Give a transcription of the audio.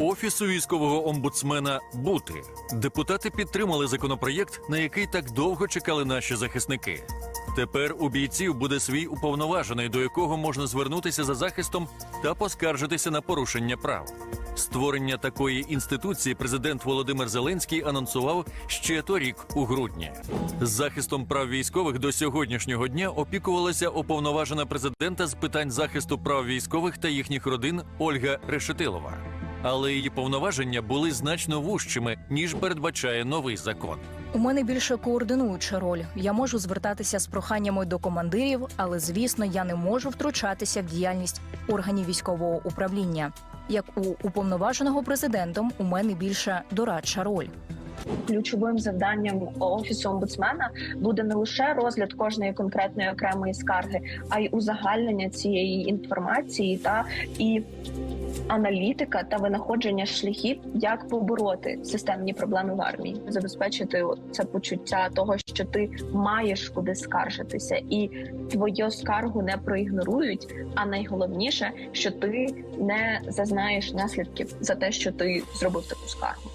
Офісу військового омбудсмена бути депутати підтримали законопроєкт, на який так довго чекали наші захисники. Тепер у бійців буде свій уповноважений, до якого можна звернутися за захистом та поскаржитися на порушення прав. Створення такої інституції президент Володимир Зеленський анонсував ще торік у грудні. З захистом прав військових до сьогоднішнього дня опікувалася уповноважена президента з питань захисту прав військових та їхніх родин Ольга Решетилова. Але її повноваження були значно вужчими ніж передбачає новий закон. У мене більше координуюча роль. Я можу звертатися з проханнями до командирів, але звісно, я не можу втручатися в діяльність органів військового управління. Як у уповноваженого президентом, у мене більша дорадча роль. Ключовим завданням офісу омбудсмена буде не лише розгляд кожної конкретної окремої скарги, а й узагальнення цієї інформації та і аналітика та винаходження шляхів, як побороти системні проблеми в армії, забезпечити це почуття того, що ти маєш куди скаржитися, і твою скаргу не проігнорують. А найголовніше, що ти не зазнаєш наслідків за те, що ти зробив таку скаргу.